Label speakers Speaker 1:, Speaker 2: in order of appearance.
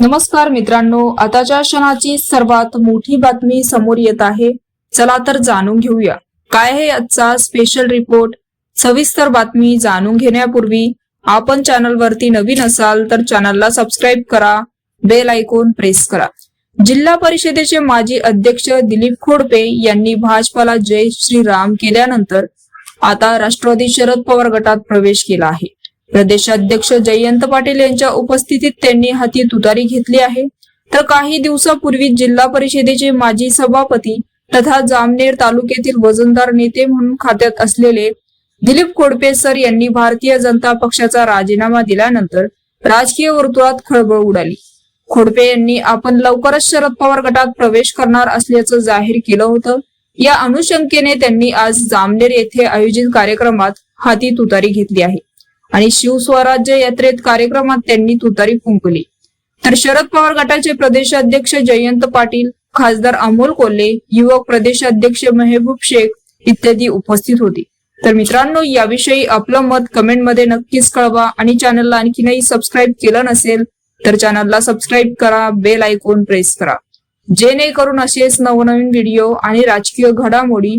Speaker 1: नमस्कार मित्रांनो आताच्या क्षणाची सर्वात मोठी बातमी समोर येत आहे. चला तर जाणून घेऊया. काय आहे आजचा स्पेशल रिपोर्ट सविस्तर बातमी जाणून घेण्यापूर्वी आपण चॅनलवरती नवीन असाल तर चॅनलला सबस्क्राईब करा बेल आयकॉन प्रेस करा. जिल्हा परिषदेचे माजी अध्यक्ष दिलीप खोडपे यांनी भाजपाला जय श्रीराम केल्यानंतर आता राष्ट्रवादी शरद पवार गटात प्रवेश केला आहे. प्रदेशाध्यक्ष जयंत पाटील यांच्या उपस्थितीत त्यांनी हाती तुतारी घेतली आहे. तर काही दिवसापूर्वी जिल्हा परिषदेचे माजी सभापती तथा जामनेर तालुक्यातील वजनदार नेते म्हणून खात्यात असलेले दिलीप खोडपे सर यांनी भारतीय जनता पक्षाचा राजीनामा दिल्यानंतर राजकीय वर्तुळात खळबळ उडाली. खोडपे यांनी आपण लवकरच शरद पवार गटात प्रवेश करणार असल्याचं जाहीर केलं होतं. या अनुशंकेने त्यांनी आज जामनेर येथे आयोजित कार्यक्रमात हाती तुतारी घेतली आहे. आणि शिवस्वराज्य यात्रेत कार्यक्रमात त्यांनी तुतारी फुंकली. तर शरद पवार गटाचे प्रदेशाध्यक्ष जयंत पाटील खासदार अमोल कोल्हे युवक प्रदेशाध्यक्ष मेहबूब शेख इत्यादी उपस्थित होती. तर मित्रांनो याविषयी आपलं मत कमेंटमध्ये नक्कीच कळवा आणि चॅनलला आणखीनही सबस्क्राईब केलं नसेल तर चॅनलला सबस्क्राईब करा बेल आयकॉन प्रेस करा. जेणेकरून असेच नवनवीन व्हिडिओ आणि राजकीय घडामोडी